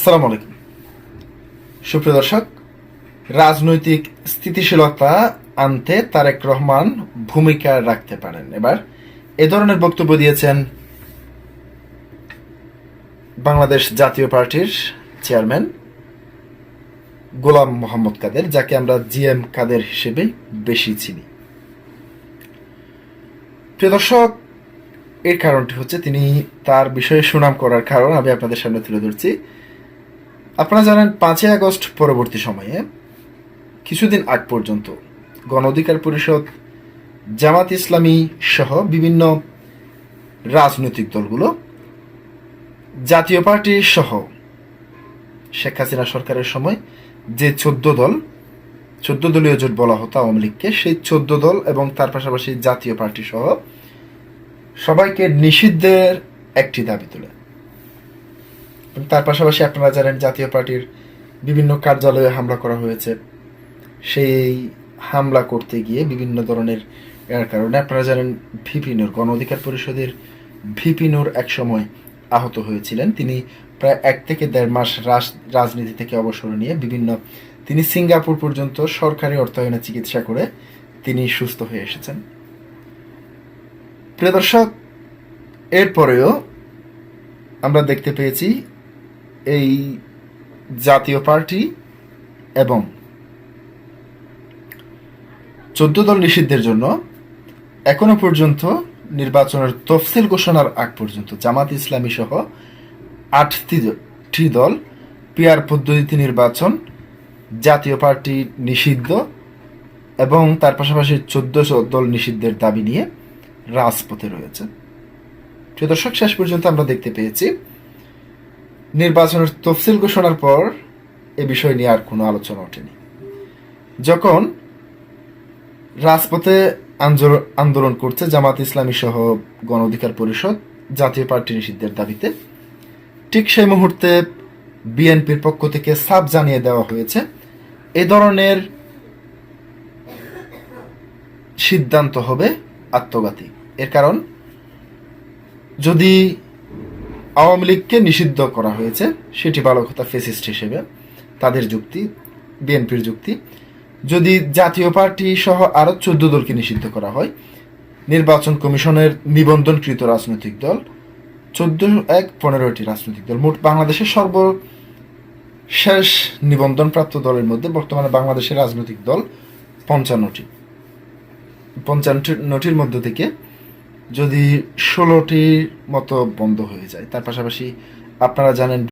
আসসালামু আলাইকুম। সুপ্রিয় দর্শক, রাজনৈতিক স্থিতিশীলতা আনতে তারেক রহমান ভূমিকা রাখতে পারেন। এবার এ ধরনের বক্তব্য দিয়েছেন বাংলাদেশ জাতীয় পার্টির চেয়ারম্যান গোলাম মোহাম্মদ কাদের, যাকে আমরা জিএম কাদের হিসেবে বেশি চিনি। প্রিয় দর্শক, এর কারণটি হচ্ছে তিনি তার বিষয়ে সুনাম করার কারণ আমি আপনাদের সামনে তুলে ধরছি। আপনারা জানেন পাঁচই আগস্ট পরবর্তী সময়ে, কিছুদিন আগ পর্যন্ত গণ অধিকার পরিষদ, জামাত ইসলামী সহ বিভিন্ন রাজনৈতিক দলগুলো, জাতীয় পার্টি সহ শেখ হাসিনা সরকারের সময় যে চোদ্দ দল, চোদ্দ দলীয় জোট বলা হতো আওয়ামী লীগকে, সেই চোদ্দ দল এবং তার পাশাপাশি জাতীয় পার্টি সহ সবাইকে নিষিদ্ধের একটি দাবি তোলে। তার পাশাপাশি আপনারা জানেন জাতীয় পার্টির বিভিন্ন কার্যালয়ে হামলা করা হয়েছে। সেই হামলা করতে গিয়ে বিভিন্ন ধরনের এর কারণে আপনারা জানেন ভিপি নূর গণ অধিকার পরিষদের ভিপি নূর এক সময় আহত হয়েছিলেন। তিনি প্রায় এক থেকে দেড় মাস রাজনীতি থেকে অবসর নিয়ে বিভিন্ন, তিনি সিঙ্গাপুর পর্যন্ত সরকারি অর্থায়নে চিকিৎসা করে তিনি সুস্থ হয়ে এসেছেন। প্রিয় দর্শক, এরপরেও আমরা দেখতে পেয়েছি এই জাতীয় পার্টি এবং চোদ্দ দল নিষিদ্ধের জন্য এখনও পর্যন্ত নির্বাচনের তফসিল ঘোষণার আগ পর্যন্ত জামাত ইসলামী সহ আটটি দল পিয়ার পদ্ধতিতে নির্বাচন, জাতীয় পার্টি নিষিদ্ধ এবং তার পাশাপাশি চোদ্দশো দল নিষিদ্ধের দাবি নিয়ে রাজপথে রয়েছে। প্রিয় দর্শক, শেষ পর্যন্ত আমরা দেখতে পেয়েছি নির্বাচনের তফসিল ঘোষণার পর এ বিষয় নিয়ে আর কোনো আলোচনা ওঠেনি। যখন রাজপথে আন্দোলন করছে জামাত ইসলামী সহ গণ অধিকার পরিষদ, জাতীয় পার্টি নিষিদ্ধের দাবিতে, ঠিক সেই মুহূর্তে বিএনপির পক্ষ থেকে সাব জানিয়ে দেওয়া হয়েছে, এ ধরনের সিদ্ধান্ত হবে আত্মঘাতী। এর কারণ, যদি আওয়ামী লীগকে নিষিদ্ধ করা হয়েছে। সেটি ভালো কথা ফেসিস্ট হিসেবে, তাদের যুক্তি, বিএনপির যুক্তি। যদি জাতীয় পার্টি সহ আরও চোদ্দ দলকে নিষিদ্ধ করা হয়, নির্বাচন কমিশনের নিবন্ধনকৃত রাজনৈতিক দল, চোদ্দ এক পনেরোটি রাজনৈতিক দল। মোট বাংলাদেশের সর্ব শেষ নিবন্ধনপ্রাপ্ত দলের মধ্যে বর্তমানে বাংলাদেশের রাজনৈতিক দল পঞ্চান্নটি। পঞ্চান্নটির মধ্য থেকে যদি ষোলোটির মতো বন্ধ হয়ে যায় তার পাশাপাশি আপনারা জানেন